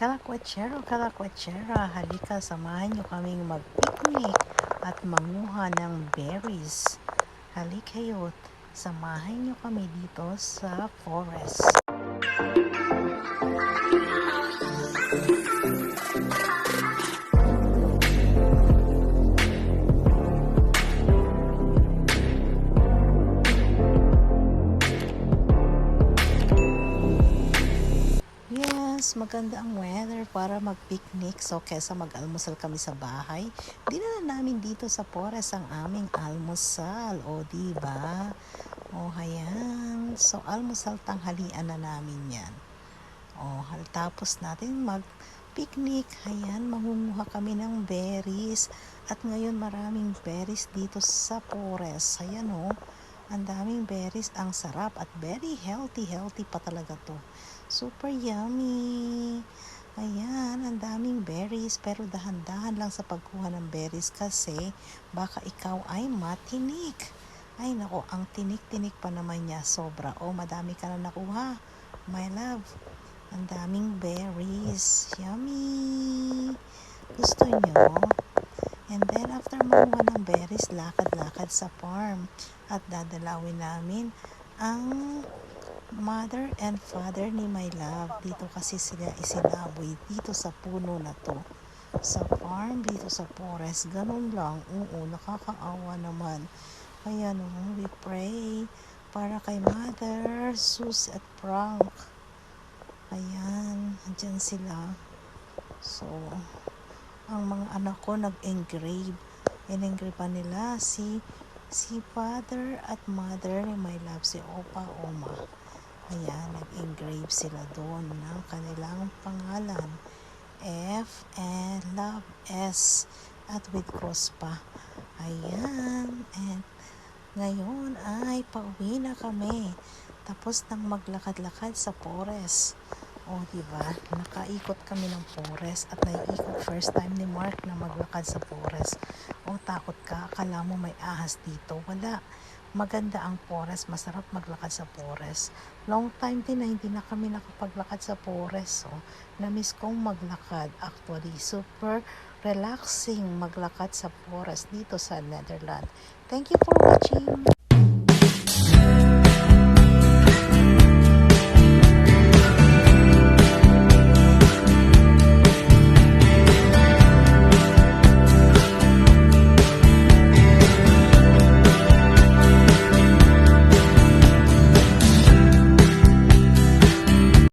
Kalakwetsero, kalakwetsera, halika samahan nyo kaming mag-picnic at manguha ng berries. Halika kayo't samahan nyo kami dito sa forest. Yes, maganda ang weather para mag-picnic. So, kesa mag-almusal kami sa bahay, dinala namin dito sa forest ang aming almusal. O, di ba? O, hayan. So, almusal tanghalian na namin yan. O, tapos natin mag-picnic. Hayan, mangunguha kami ng berries. At ngayon maraming berries dito sa forest. Hayan o. Ang daming berries, ang sarap at very healthy, healthy pa talaga to. Super yummy. Ayan, ang daming berries pero dahan-dahan lang sa pagkuha ng berries kasi baka ikaw ay matinik. Ay nako, ang tinik-tinik pa naman niya sobra. Oh, madami ka na nakuha. My love, ang daming berries. Yummy. Gusto nyo? And then after manguha ng berries, lakad-lakad sa farm. At dadalawin namin ang mother and father ni my love. Dito kasi sila isinaboy dito sa puno na to. Sa farm, dito sa forest. Ganun lang. Oo, nakakaawa naman. Kaya no, we pray para kay mother, Sus at Frank. Ayan, andyan sila. So, ang mga anak ko nag-engrave. In-engrave pa nila si si father at mother ni my love, si opa, oma. Ayan, nag-engrave sila doon ng kanilang pangalan. F and love S at with cross pa. Ayan, and ngayon ay pauwi na kami. Tapos nang maglakad-lakad sa forest. O, di ba? Nakaikot kami ng forest at naiikot first time ni Mark na maglakad sa forest. O, takot ka. Akala mo may ahas dito. Wala. Maganda ang forest. Masarap maglakad sa forest. Long time din na hindi na kami nakapaglakad sa forest. So, na-miss kong maglakad. Actually, super relaxing maglakad sa forest dito sa Netherlands. Thank you for watching.